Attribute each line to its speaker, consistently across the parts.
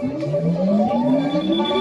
Speaker 1: おはようございます。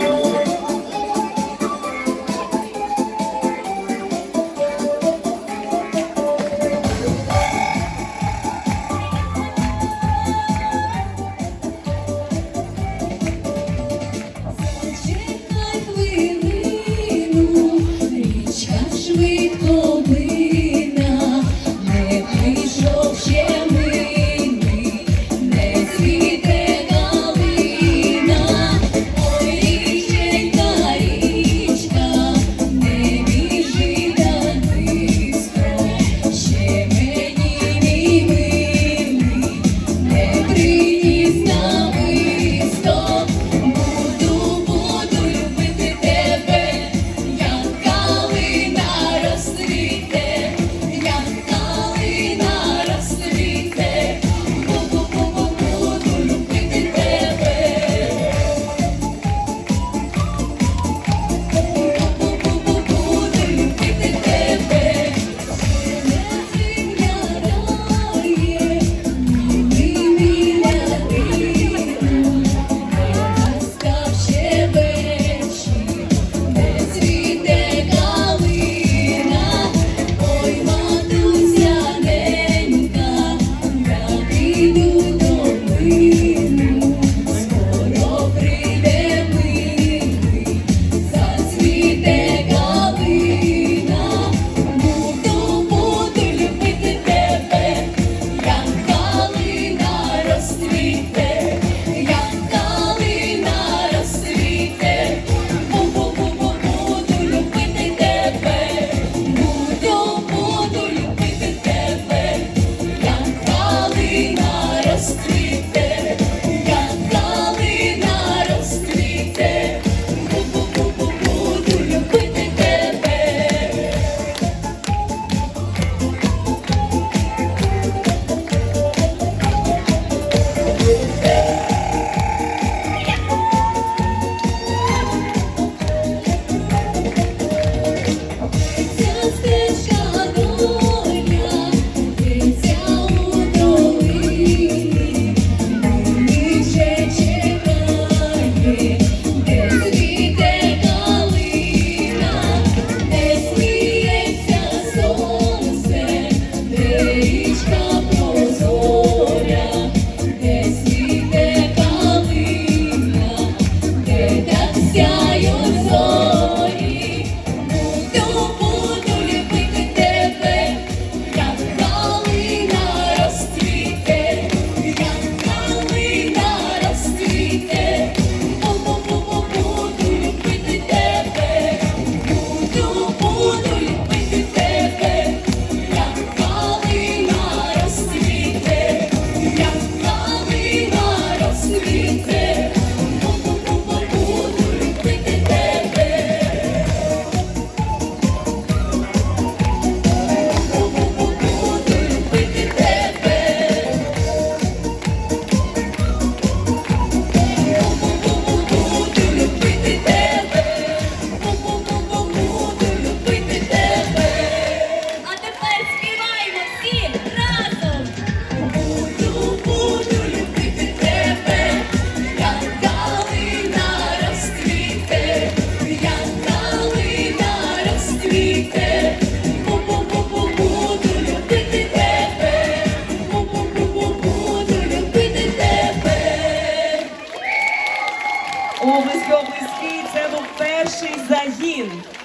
Speaker 2: У близько облизьки, це був перший загін.